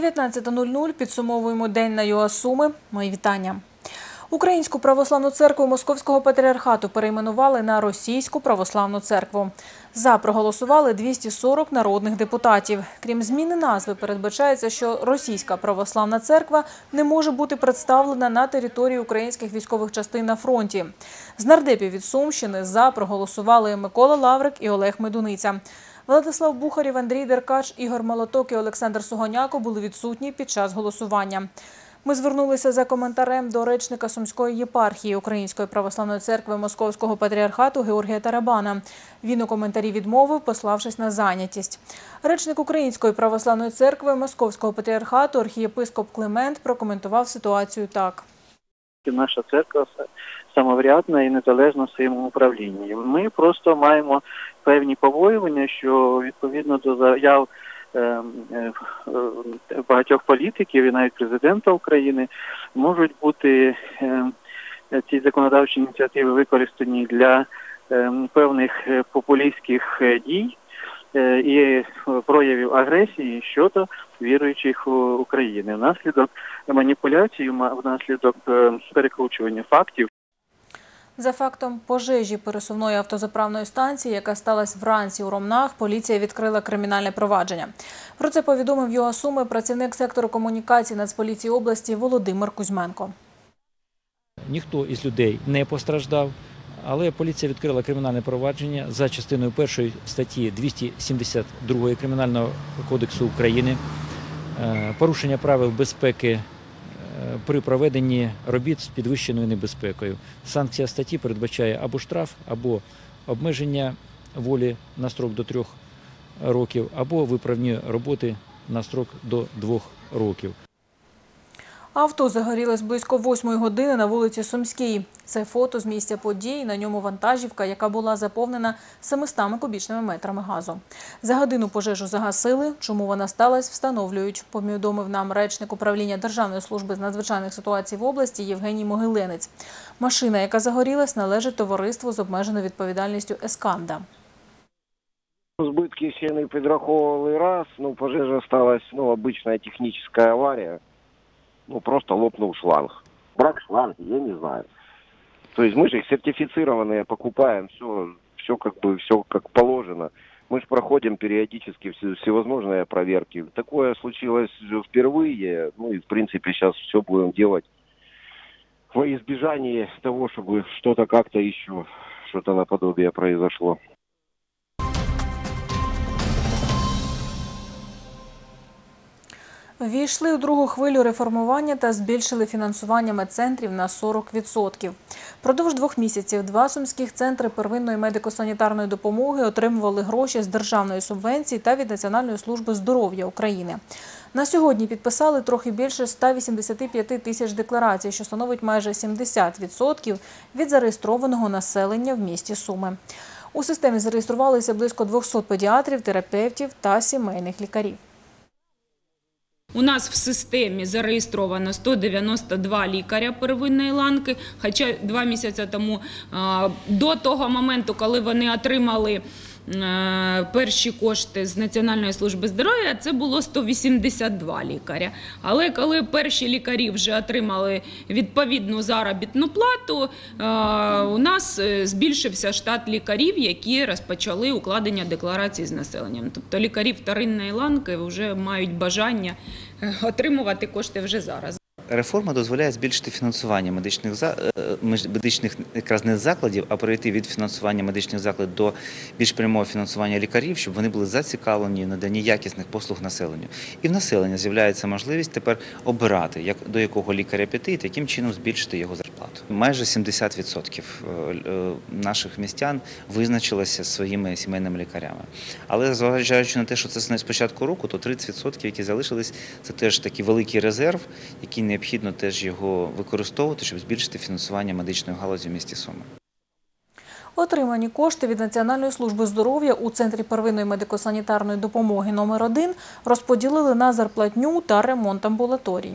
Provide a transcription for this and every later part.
19.00 підсумовуємо день на ЮА Суми. Мої вітання. Українську православну церкву Московського патріархату перейменували на Російську православну церкву. За проголосували 240 народних депутатів. Крім зміни назви, передбачається, що Російська православна церква не може бути представлена на території українських військових частин на фронті. З нардепів від Сумщини за проголосували Микола Лаврик і Олег Медуниця. Владислав Бухарів, Андрій Деркач, Ігор Молоток і Олександр Сугоняко були відсутні під час голосування. Ми звернулися за коментарем до речника Сумської єпархії Української православної церкви Московського патріархату Георгія Тарабана. Він у коментарі відмовив, пославшись на зайнятість. Речник Української православної церкви Московського патріархату архієпископ Климент прокоментував ситуацію так. наша церква самоврядна і незалежна в своєму управлінні. Ми просто маємо певні побоювання, що відповідно до заяв е, е, е, багатьох політиків і навіть президента України можуть бути е, ці законодавчі ініціативи використані для е, певних е, популістських дій і проявів агресії щодо віруючих України внаслідок маніпуляцій, ма- внаслідок перекручування фактів. За фактом пожежі пересувної автозаправної станції, яка сталася вранці у Ромнах, поліція відкрила кримінальне провадження. Про це повідомив ЮАСуми працівник сектору комунікації Нацполіції області Володимир Кузьменко. Ніхто із людей не постраждав, але поліція відкрила кримінальне провадження за частиною першої статті 272 Кримінального кодексу України. Е, Порушення правил безпеки при проведенні робіт з підвищеною небезпекою. Санкція статті передбачає або штраф, або обмеження волі на строк до трьох років, або виправні роботи на строк до двох років. Авто загорілось близько 8 години на вулиці Сумській. Це фото з місця події. На ньому вантажівка, яка була заповнена 700 кубічними метрами газу. За годину пожежу загасили. Чому вона сталася, встановлюють. Повідомив нам речник управління Державної служби з надзвичайних ситуацій в області Євгеній Могиленець. Машина, яка загорілась, належить товариству з обмеженою відповідальністю Есканда. Збитки ще не підраховували раз, ну пожежа сталася, ну, обычная техническая авария. Ну, просто лопнул шланг. Брак шланга, я не знаю. То есть мы же их сертифицированные покупаем, все, все как бы, все как положено. Мы же проходим периодически все, всевозможные проверки. Такое случилось впервые, ну и в принципе сейчас все будем делать во избежание того, чтобы что-то как-то еще, что-то наподобие произошло. Війшли у другу хвилю реформування та збільшили фінансування медцентрів на 40%. Продовж двох місяців два сумських центри первинної медико-санітарної допомоги отримували гроші з державної субвенції та від Національної служби здоров'я України. На сьогодні підписали трохи більше 185 тисяч декларацій, що становить майже 70% від зареєстрованого населення в місті Суми. У системі зареєструвалися близько 200 педіатрів, терапевтів та сімейних лікарів. У нас в системі зареєстровано 192 лікаря первинної ланки. Хоча два місяці тому до того моменту, коли вони отримали перші кошти з Національної служби здоров'я, це було 182 лікаря. Але коли перші лікарі вже отримали відповідну заробітну плату, е, у нас е, збільшився штат лікарів, які розпочали укладення декларацій з населенням. Тобто лікарі вторинної ланки вже мають бажання е, отримувати кошти вже зараз. Реформа дозволяє збільшити фінансування медичних е, медичних якраз не закладів, а перейти від фінансування медичних закладів до більш прямого фінансування лікарів, щоб вони були зацікавлені наданні якісних послуг населенню. І в населення з'являється можливість тепер обирати, як до якого лікаря піти, і таким чином збільшити його зарплату. Майже 70% е, е, наших містян визначилися своїми сімейними лікарями. Але зважаючи на те, що це з початку року, то 30%, які залишились, це теж такий великий резерв, який необхідно теж його використовувати, щоб збільшити фінансування медичної галузі в місті Суми. Отримані кошти від Національної служби здоров'я у Центрі первинної медико-санітарної допомоги номер 1 розподілили на зарплатню та ремонт амбулаторій.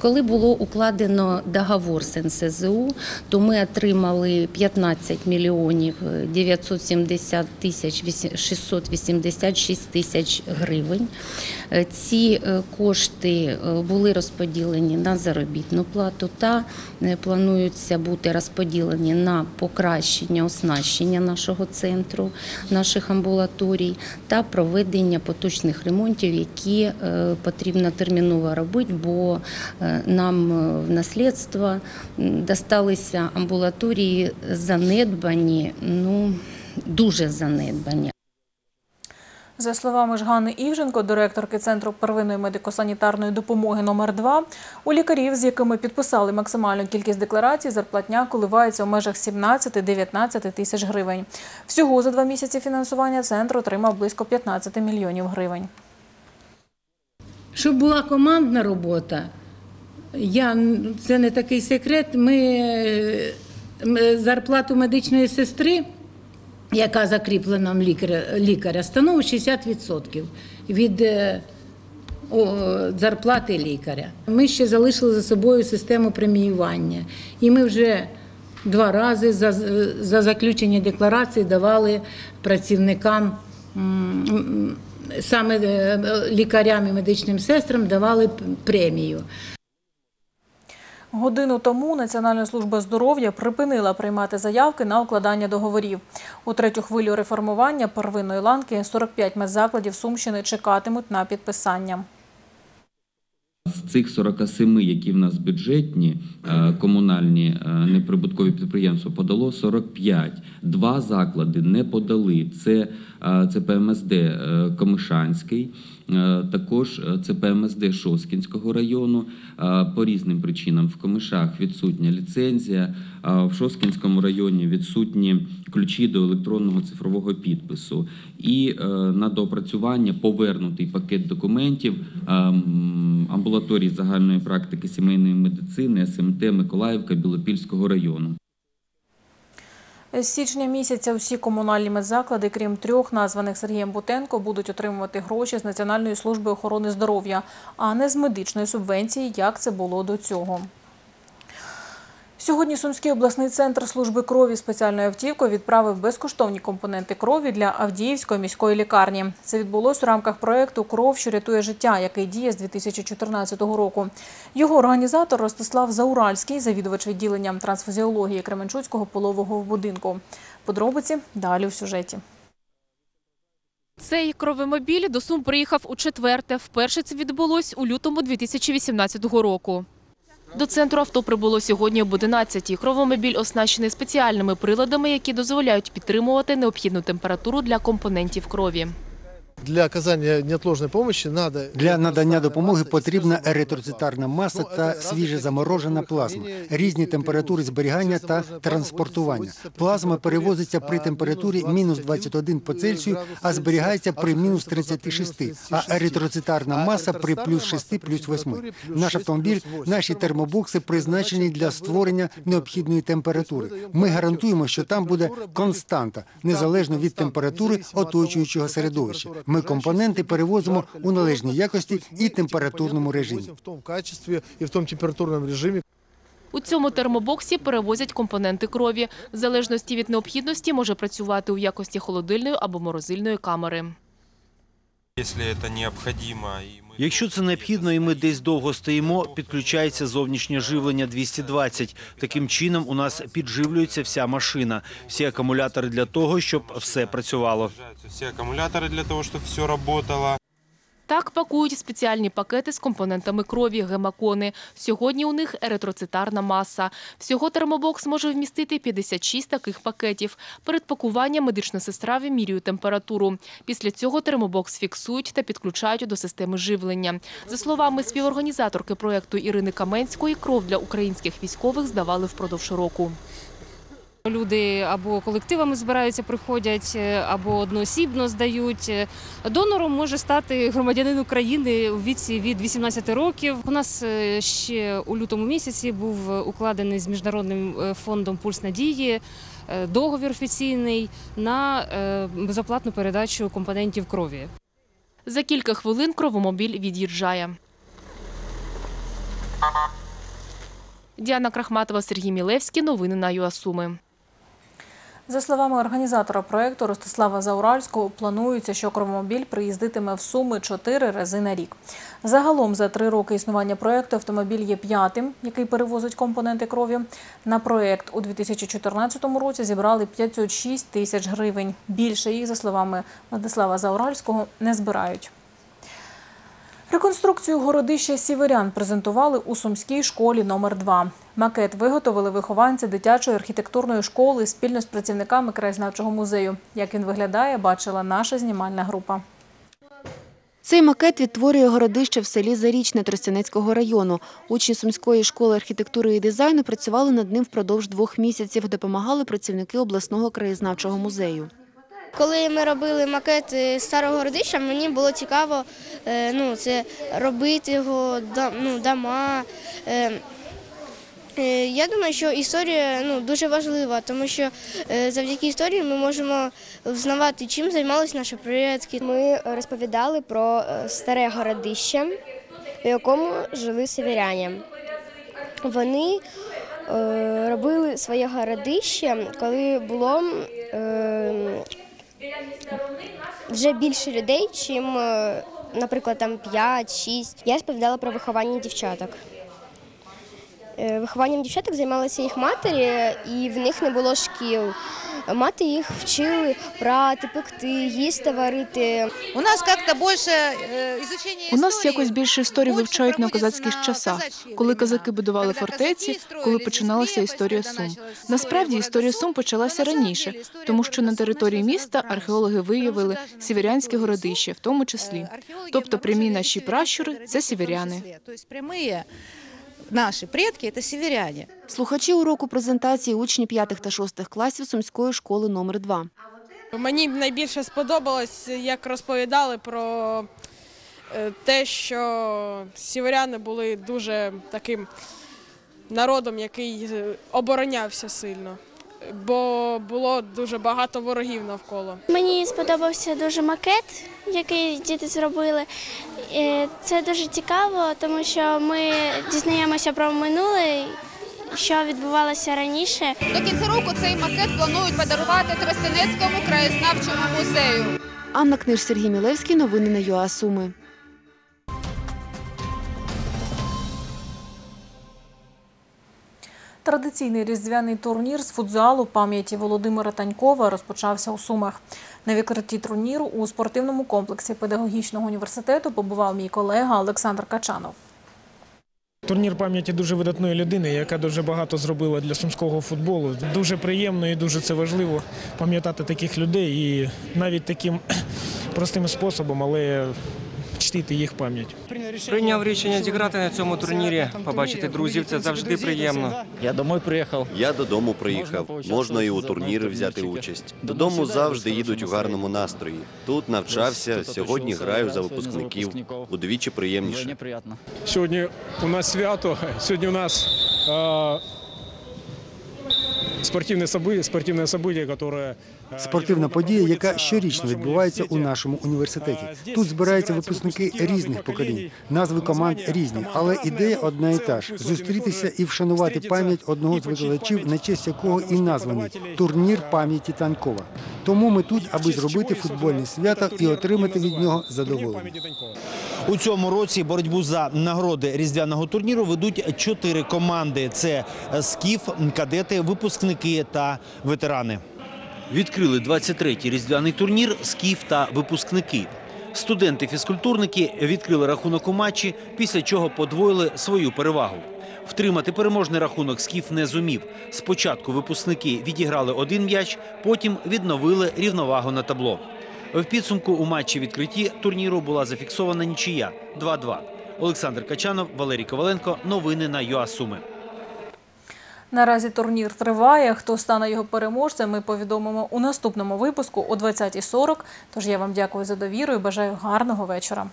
Коли було укладено договор з НСЗУ, то ми отримали 15 мільйонів 970 тисяч 686 тисяч гривень. Е, Ці е, кошти е, були розподілені на заробітну плату та плануються бути розподілені на покращення оснащення нашого центру, наших амбулаторій та проведення поточних ремонтів, які потрібно терміново робити, бо нам е, в наслідство досталися амбулаторії занедбані, ну дуже занедбані. За словами ж Ганни Івженко, директорки Центру первинної медико-санітарної допомоги номер 2 у лікарів, з якими підписали максимальну кількість декларацій, зарплатня коливається в межах 17-19 тисяч гривень. Всього за два місяці фінансування центр отримав близько 15 мільйонів гривень. Щоб була командна робота, я, це не такий секрет. Ми, зарплату медичної сестри, яка закріплена лікаря, лікаря становить 60% від е, зарплати лікаря. Ми ще залишили за собою систему преміювання. І ми вже два рази за, за заключення декларації давали працівникам. Саме е, лікарям і медичним сестрам давали премію. Годину тому Національна служба здоров'я припинила приймати заявки на укладання договорів. У третю хвилю реформування первинної ланки 45 медзакладів Сумщини чекатимуть на підписання. З цих 47, які в нас бюджетні, е, комунальні е, неприбуткові підприємства подало 45. Два заклади не подали. Це е, ЦПМСД е, Комишанський, також е, ЦПМСД Шоскінського району. Е, По різним причинам в Комишах відсутня ліцензія, а в Шоскінському районі відсутні ключі до електронного цифрового підпису. І е, на доопрацювання повернутий пакет документів ем, амбулаторій загальної практики сімейної медицини СМТ Миколаївка Білопільського району. З січня місяця усі комунальні медзаклади, крім трьох, названих Сергієм Бутенко, будуть отримувати гроші з Національної служби охорони здоров'я, а не з медичної субвенції, як це було до цього. Сьогодні Сумський обласний центр служби крові спеціальною автівкою відправив безкоштовні компоненти крові для Авдіївської міської лікарні. Це відбулось у рамках проєкту Кров, що рятує життя, який діє з 2014 року. Його організатор Ростислав Зауральський, завідувач відділенням трансфузіології Кременчуцького пологового будинку. Подробиці далі у сюжеті. Цей кровомобіль до Сум приїхав у четверте. Вперше це відбулось у лютому 2018 року. До центру авто прибуло сьогодні об 11 Кровомобіль оснащений спеціальними приладами, які дозволяють підтримувати необхідну температуру для компонентів крові. Для оказання неотложної допомоги надо Для надання допомоги потрібна еритроцитарна маса та свіже заморожена плазма, різні температури зберігання та транспортування. Плазма перевозиться при температурі мінус 21 по Цельсію, а зберігається при мінус 36, а еритроцитарна маса при плюс 6, плюс 8. Наш автомобіль, наші термобокси призначені для створення необхідної температури. Ми гарантуємо, що там буде константа, незалежно від температури оточуючого середовища. Ми компоненти перевозимо у належній якості і температурному режимі. в тому качестві і в тому температурному режимі. У цьому термобоксі перевозять компоненти крові. В залежності від необхідності може працювати у якості холодильної або морозильної камери. Якщо це необхідно, і ми десь довго стоїмо, підключається зовнішнє живлення 220. Таким чином у нас підживлюється вся машина, всі акумулятори для того, щоб все працювало. Всі акумулятори для того, щоб все работало. Так пакують спеціальні пакети з компонентами крові, гемакони. Сьогодні у них еритроцитарна маса. Всього термобокс може вмістити 56 таких пакетів. Перед пакуванням медична сестра вимірює температуру. Після цього термобокс фіксують та підключають до системи живлення. За словами співорганізаторки проєкту Ірини Каменської, кров для українських військових здавали впродовж року. Люди або колективами збираються, приходять, е, або одноосібно здають. Е, Донором може стати громадянин України у віці від 18 років. У нас е, ще у лютому місяці був укладений з міжнародним фондом Пульс надії договір офіційний на безоплатну передачу компонентів крові. За кілька хвилин кровомобіль від'їжджає. Діана Крахматова, Сергій Мілевський. Новини на ЮАСуми. За словами організатора проєкту Ростислава Зауральського, планується, що кровомобіль приїздитиме в Суми чотири рази на рік. Загалом за три роки існування проєкту автомобіль є п'ятим, який перевозить компоненти крові. На проєкт у 2014 році зібрали 506 тисяч гривень. Більше їх, за словами Владислава Зауральського, не збирають. Реконструкцію городища Сіверян презентували у Сумській школі номер 2 Макет виготовили вихованці дитячої архітектурної школи спільно з працівниками краєзнавчого музею. Як він виглядає, бачила наша знімальна група. Цей макет відтворює городище в селі Зарічне Тростянецького району. Учні Сумської школи архітектури і дизайну працювали над ним впродовж двох місяців, допомагали працівники обласного краєзнавчого музею. Коли ми робили макет е, старого городища, мені було цікаво е, ну, це робити його, ну, дома. Е, Я думаю, що історія ну, дуже важлива, тому що завдяки історії ми можемо взнавати, чим займалися наші предки. Ми розповідали про старе городище, в якому жили северяни. Вони робили своє городище, коли було вже більше людей, чим, е, наприклад, там 5-6. Я розповідала про виховання дівчаток. Е, Вихованням дівчаток займалися їх матері, і в них не було шкіл. Мати їх вчили прати, пекти, їсти варити. У нас как-то больше э, У нас якось більше історії вивчають на козацьких часах, коли козаки будували фортеці, коли починалася історія Сум. Насправді історія Сум почалася раніше, тому що на території міста археологи виявили сіверянське городище, в тому числі. Тобто прямі наші пращури це сіверяни. Наши предки – это северяне. Слухачі уроку презентації учні 5 та 6 класів Сумської школи номер 2 Мені найбільше сподобалось, як розповідали про е, те, що сіверяни були дуже таким народом, який е, оборонявся сильно, бо було дуже багато ворогів навколо. Мені сподобався дуже макет, який діти зробили. Це дуже цікаво, тому що ми дізнаємося про минуле, що відбувалося раніше. До кінця року цей макет планують подарувати Тростянецькому краєзнавчому музею. Анна Книж, Сергій Мілевський. Новини на ЮА Традиційний різдвяний турнір з футзалу пам'яті Володимира Танькова розпочався у Сумах. На відкритті турніру у спортивному комплексі педагогічного університету побував мій колега Олександр Качанов. Турнір пам'яті дуже видатної людини, яка дуже багато зробила для сумського футболу. Дуже приємно і дуже це важливо пам'ятати таких людей і навіть таким простим способом, але чтити їх пам'ять. Прийняв рішення зіграти на цьому турнірі, побачити друзів це завжди приємно. Я домой приїхав. Я додому приїхав. Можна і у турніри взяти участь. Додому завжди їдуть у гарному настрої. Тут навчався, сьогодні граю за випускників. Удвічі приємніше. Сьогодні у нас свято, сьогодні у нас спортивне спортивне яке Спортивна подія, яка щорічно відбувається у нашому університеті. Тут збираються випускники різних поколінь, назви команд різні, але ідея одна і та ж. Зустрітися і вшанувати пам'ять одного з викладачів, на честь якого і названий турнір пам'яті Танкова. Тому ми тут, аби зробити футбольне свято і отримати від нього задоволення. У цьому році боротьбу за нагороди різдвяного турніру ведуть чотири команди: це скіф, кадети, випускники та ветерани. Відкрили 23-й різдвяний турнір скіф та випускники. Студенти-фізкультурники відкрили рахунок у матчі, після чого подвоїли свою перевагу. Втримати переможний рахунок скіф не зумів. Спочатку випускники відіграли один м'яч, потім відновили рівновагу на табло. В підсумку у матчі відкритті турніру була зафіксована нічия 2-2. Олександр Качанов, Валерій Коваленко. Новини на ЮАСуми. Наразі турнір триває. Хто стане його переможцем, ми повідомимо у наступному випуску о 20.40. Тож я вам дякую за довіру і бажаю гарного вечора.